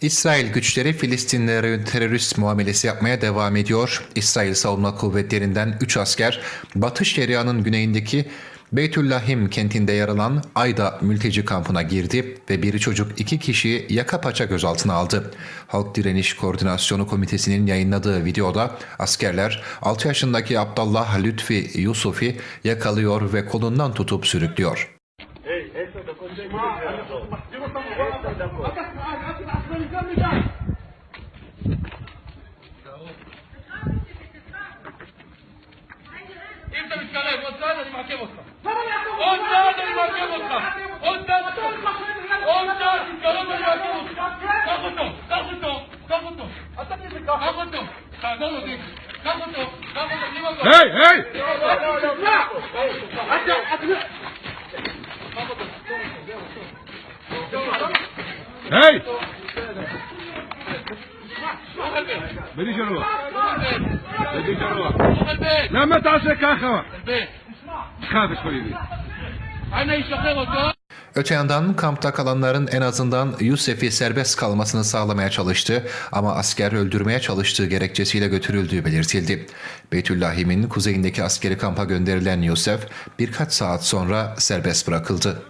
İsrail güçleri Filistinlilere terörist muamelesi yapmaya devam ediyor. İsrail Savunma Kuvvetleri'nden 3 asker Batı Şeria'nın güneyindeki Beytüllahim kentinde yer alan Ayda mülteci kampına girdi ve bir çocuk iki kişiyi yaka paça gözaltına aldı. Halk Direniş Koordinasyonu Komitesi'nin yayınladığı videoda askerler 6 yaşındaki Abdullah Lütfi Yusufi yakalıyor ve kolundan tutup sürüklüyor. انت مش كلام قدام اللي معاك بكره قدام اللي معاك بكره قدام قدام الكلام اللي معاك بكره تاخده تاخده تاخده تاخده تاخده دي تاخده تاخده دي بكره Hey hey! Hey! بدي جروح بدي جروح البيت لما تعصي كاخوا البيت خافش خليلي انا يشتغل قدام Öte yandan kampta kalanların en azından Yusef'i serbest kalmasını sağlamaya çalıştı ama asker öldürmeye çalıştığı gerekçesiyle götürüldüğü belirtildi. Beytüllahim'in kuzeyindeki askeri kampa gönderilen Yusef birkaç saat sonra serbest bırakıldı.